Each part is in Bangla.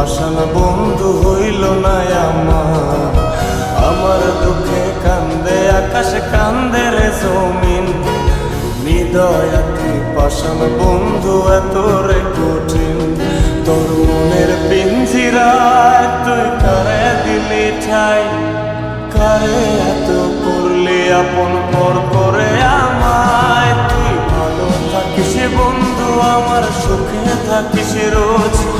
পাষাণ বন্ধু হইল না আমার। আমার দুঃখে কান্দে, আকাশ কান্দে রে জমিন। হৃদয়া তুই পাষাণ বন্ধু এত রে কঠিন। তোর মনের পিঞ্জিরায় তুই কারে দিলি ঠাই? কারে এত করলি আপন পর করে আমায়? তুই ভালো থাকিস বন্ধু, আমার সুখে থাকিস রোজ।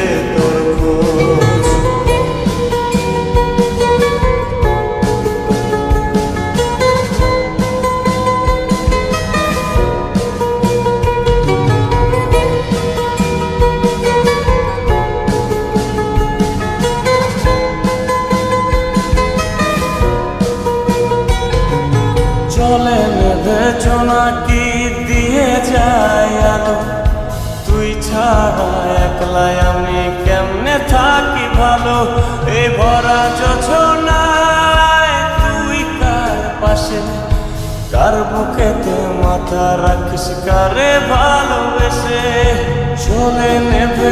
একলাই আমি কেমনে থাকি ভালো? এই ভরা যোছনায় তুই কার পাশে? কার বুকেতে মাথা রাখিস, কারে ভালোবেসে? চলে নেবে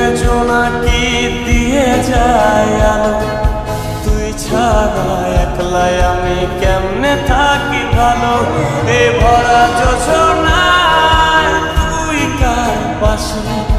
কি দিয়ে যায় আলো? তুই ছাড়া একলাই আমি কেমনে থাকি ভালো? এ ভরা যোজনায় তুই কার পাশে?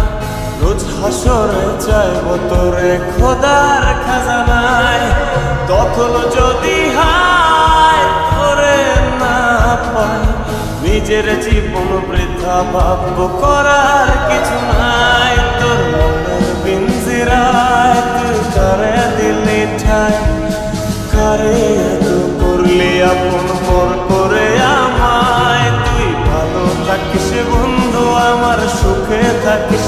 রোজ হাসরে চাইব তোরে খোদার খাজানায়। তখন যদি হায় তোরে না পাই নিজের জীবন বৃথা ভাব্য করার কিছু নাই। তোর মনের পিঞ্জিরায় তুই কারে দিলি ঠাই কারে এত করলি আপন করে আমায়? তুই ভালো থাকিস বন্ধু, আমার সুখে থাকিস